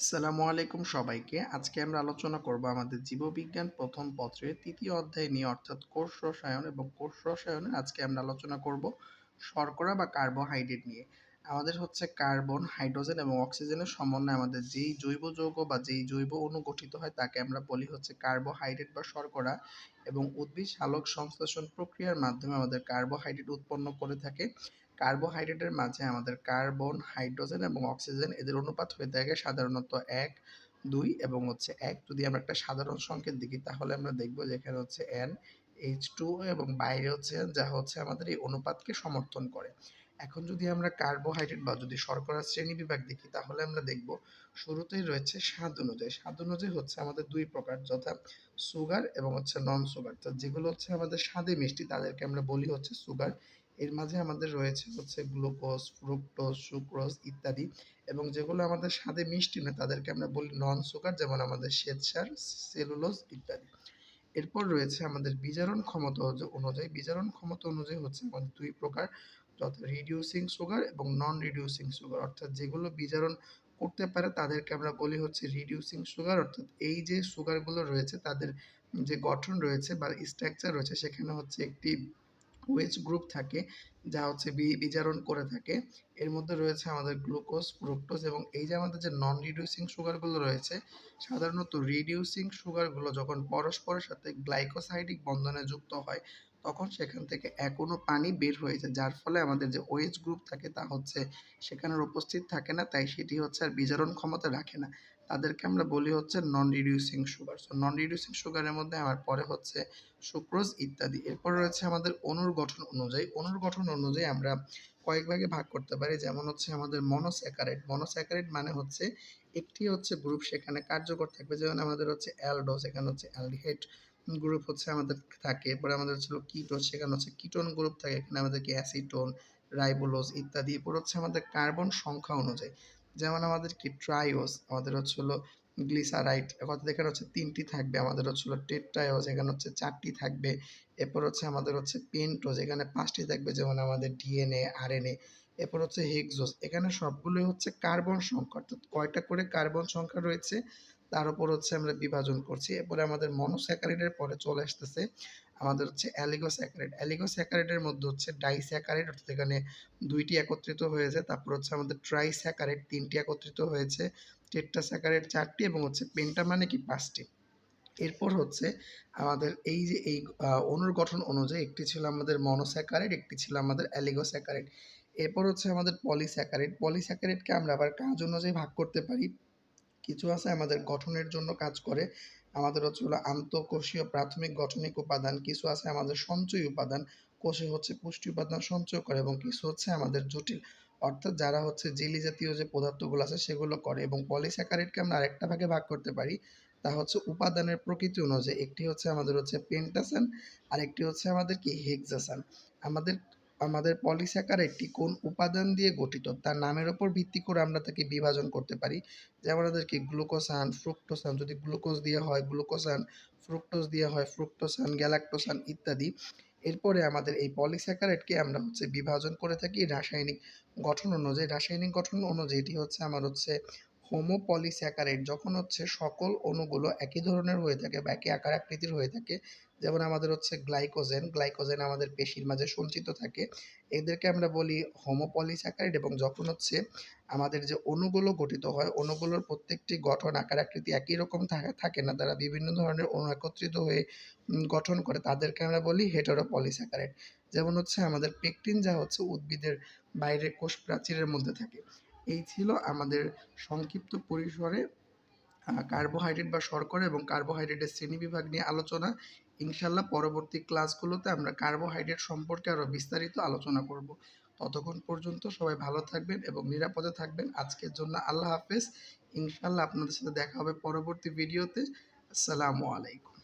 আসসালামু আলাইকুম সবাইকে। আজকে আমরা আলোচনা করব আমাদের জীববিজ্ঞান প্রথম পত্রের তৃতীয় অধ্যায় নিয়ে, অর্থাৎ কোষ রসায়ন এবং কোষ রসায়নে আজকে আমরা আলোচনা করব শর্করা বা কার্বোহাইড্রেট নিয়ে। আমাদের হচ্ছে কার্বন, হাইড্রোজেন এবং অক্সিজেনের সমন্বয়ে আমাদের যেই জৈব যৌগ বা যেই জৈব অণু গঠিত হয় তাকে আমরা বলি হচ্ছে কার্বোহাইড্রেট বা শর্করা এবং উদ্ভিদ সালোক সংশ্লেষণ প্রক্রিয়ার মাধ্যমে আমাদের কার্বোহাইড্রেট উৎপন্ন করে থাকে। কার্বোহাইড্রেটের মাঝে আমাদের কার্বন, হাইড্রোজেন এবং অক্সিজেন এদের অনুপাত হয়ে থাকে সাধারণত এক, দুই এবং হচ্ছে এক। যদি আমরা একটা সাধারণ সংকেত দেখি, তাহলে আমরা দেখব যে এখানে হচ্ছে এন এইচ টু এবং বাইরে হচ্ছে যা হচ্ছে আমাদের এই অনুপাতকে সমর্থন করে। এখন যদি আমরা কার্বোহাইড্রেট বা যদি শর্করা শ্রেণি বিভাগ দেখি, তাহলে আমরা দেখব শুরুতেই রয়েছে স্বাদ অনুযায়ী। স্বাদ অনুযায়ী হচ্ছে আমাদের দুই প্রকার, যথা সুগার এবং হচ্ছে নন সুগার তো যেগুলো হচ্ছে আমাদের স্বাদে মিষ্টি, তাদেরকে আমরা বলি হচ্ছে সুগার এর মাঝে আমাদের রয়েছে হচ্ছে গ্লুকোজ, ফ্রুক্টোজ, সুক্রোজ ইত্যাদি এবং যেগুলো আমাদের স্বাদে মিষ্টি নয়, তাদেরকে আমরা বলি নন সুগার যেমন আমাদের শ্বেতসার সেলুলোজ ইত্যাদি। এরপর রয়েছে আমাদের বিজারণ ক্ষমতা অনুযায়ী, বিজারণ ক্ষমতা অনুযায়ী হচ্ছে আমাদের দুই প্রকার, যথা রিডিউসিং সুগার এবং নন রিডিউসিং সুগার অর্থাৎ যেগুলো বিজারণ করতে পারে, তাদেরকে আমরা বলি হচ্ছে রিডিউসিং সুগার অর্থাৎ এই যে সুগারগুলো রয়েছে, তাদের যে গঠন রয়েছে বা স্ট্রাকচার রয়েছে, সেখানে হচ্ছে একটি ওয়েজ গ্রুপ থাকে, যা হচ্ছে বিজারণ করে থাকে। এর মধ্যে রয়েছে আমাদের গ্লুকোজ ফ্রুক্টোজ এবং এই যে আমাদের যে নন রিডিউসিং সুগারগুলো রয়েছে, সাধারণত রিডিউসিং সুগারগুলো যখন পরস্পরের সাথে গ্লাইকোসাইডিক বন্ধনে যুক্ত হয় তখন সেখান থেকে এখনও পানি বের হয়ে যায়। যার ফলে আমাদের যে ওয়েজ গ্রুপ থাকে তা হচ্ছে সেখানে উপস্থিত থাকে না, তাই সেটি হচ্ছে আর বিজারণ ক্ষমতা রাখে না। তাদেরকে আমরা বলি হচ্ছে non reducing sugar so non reducing সুগারের মধ্যে আমার পরে হচ্ছে সুক্রোজ ইত্যাদি। এরপর রয়েছে আমাদের অনুর গঠন অনুযায়ী। অনুর গঠন অনুযায়ী আমরা কয়েক ভাগে ভাগ করতে পারি। যেমন হচ্ছে আমাদের মনোস্যাকারাইড মনোস্যাকারাইড মানে হচ্ছে একটি হচ্ছে গ্রুপ সেখানে কার্যকর থাকবে। যেমন আমাদের হচ্ছে অ্যালডোস এখানে হচ্ছে অ্যালডিহাইড গ্রুপ হচ্ছে আমাদের থাকে। এরপরে আমাদের হচ্ছে কিটোন সেখানে হচ্ছে কিটোন গ্রুপ থাকে। এখানে আমাদেরকে অ্যাসিটোন রাইবোলোজ ইত্যাদি এরপর হচ্ছে আমাদের কার্বন সংখ্যা অনুযায়ী। যেমন আমাদের কি ট্রাইওস আমাদের হচ্ছে হলো গ্লিসারাইট অর্থাৎ এখানে হচ্ছে তিনটি থাকবে। আমাদের হচ্ছে হলো টেট্রাইওস এখানে হচ্ছে চারটি থাকবে। এরপর হচ্ছে আমাদের হচ্ছে পেন্টোজ এখানে পাঁচটি থাকবে। যেমন আমাদের ডিএনএ আরএনএ এরপর হচ্ছে হেক্সোস এখানে সবগুলোই হচ্ছে কার্বন সংখ্যা, অর্থাৎ কয়টা করে কার্বন সংখ্যা রয়েছে? তার উপর হচ্ছে আমরা বিভাজন করছি। এরপরে আমাদের মনোস্যাকারাইডের পরে চলে আসতেছে আমাদের হচ্ছে অ্যালিগোস্যাকারাইড অ্যালিগোস্যাকারাইডের মধ্যে হচ্ছে ডাইস্যাকারাইড অর্থাৎ এখানে দুইটি একত্রিত হয়েছে, তারপর হচ্ছে আমাদের ট্রাইস্যাকারাইড তিনটি একত্রিত হয়েছে টেট্রাস্যাকারাইড চারটি এবং হচ্ছে পেন্টা মানে কি পাঁচটি। এরপর হচ্ছে আমাদের এই যে এই অনুর গঠন অনুযায়ী একটি ছিল আমাদের মনোস্যাকারাইড একটি ছিল আমাদের অ্যালিগোস্যাকারাইড এরপর হচ্ছে আমাদের পলিস্যাকারাইড পলিস্যাকারাইডকে আমরা আবার কাজ অনুযায়ী ভাগ করতে পারি। কিছু আছে আমাদের গঠনের জন্য কাজ করে। আমাদের হচ্ছে হলো আন্তঃকোষীয় প্রাথমিক গঠনিক উপাদান, কিছু আছে আমাদের সঞ্চয়ী উপাদান, কোষে হচ্ছে পুষ্টি উপাদান সঞ্চয় করে এবং কিছু হচ্ছে আমাদের জটিল। অর্থাৎ যারা হচ্ছে জেলি জাতীয় যে পদার্থগুলো আছে সেগুলো করে এবং পলিস্যাকারাইডকে আমরা আরেকটা ভাগে ভাগ করতে পারি, তা হচ্ছে উপাদানের প্রকৃতি অনুযায়ী। একটি হচ্ছে আমাদের হচ্ছে পেন্টাসান আর একটি হচ্ছে আমাদের কি? হেক্সাসান। আমাদের আমাদের পলিস্যাকারাইডটি কোন উপাদান দিয়ে গঠিত, তার নামের ওপর ভিত্তি করে আমরা তাকে বিভাজন করতে পারি। যেমন আমাদেরকে গ্লুকোসান ফ্রুক্টোসান যদি গ্লুকোজ দিয়ে হয় গ্লুকোসান ফ্রুক্টোজ দিয়ে হয় ফ্রুক্টোসান গ্যালাক্টোসান ইত্যাদি। এরপরে আমাদের এই পলিস্যাকারাইডকে আমরা হচ্ছে বিভাজন করে থাকি রাসায়নিক গঠন অনুযায়ী। রাসায়নিক গঠন অনুযায়ী এটি হচ্ছে আমার হচ্ছে হোমোপলিস্যাকারাইড যখন হচ্ছে সকল অণুগুলো একই ধরনের হয়ে থাকে বা একই আকার আকৃতির হয়ে থাকে, যেমন আমাদের হচ্ছে গ্লাইকোজেন গ্লাইকোজেন আমাদের পেশির মাঝে সঞ্চিত থাকে, এদেরকে আমরা বলি হোমোপলিস্যাকারাইড এবং যখন হচ্ছে আমাদের যে অণুগুলো গঠিত হয়, অণুগুলোর প্রত্যেকটি গঠন, আকার, আকৃতি একই রকম থাকে না, তারা বিভিন্ন ধরনের অণু একত্রিত হয়ে গঠন করে, তাদেরকে আমরা বলি হেটারোপলিস্যাকারাইড যেমন হচ্ছে আমাদের পেকটিন যা হচ্ছে উদ্ভিদের বাইরের কোষ প্রাচীরের মধ্যে থাকে। এই ছিল আমাদের সংক্ষিপ্ত পরিসরে কার্বোহাইড্রেট বা শর্করা এবং কার্বোহাইড্রেটের শ্রেণীবিভাগ নিয়ে আলোচনা। ইনশাল্লাহ পরবর্তী ক্লাসগুলোতে আমরা কার্বোহাইড্রেট সম্পর্কে আরও বিস্তারিত আলোচনা করব। ততক্ষণ পর্যন্ত সবাই ভালো থাকবেন এবং নিরাপদে থাকবেন। আজকের জন্য আল্লাহ হাফেজ। ইনশাল্লাহ আপনাদের সাথে দেখা হবে পরবর্তী ভিডিওতে আসসালামু আলাইকুম।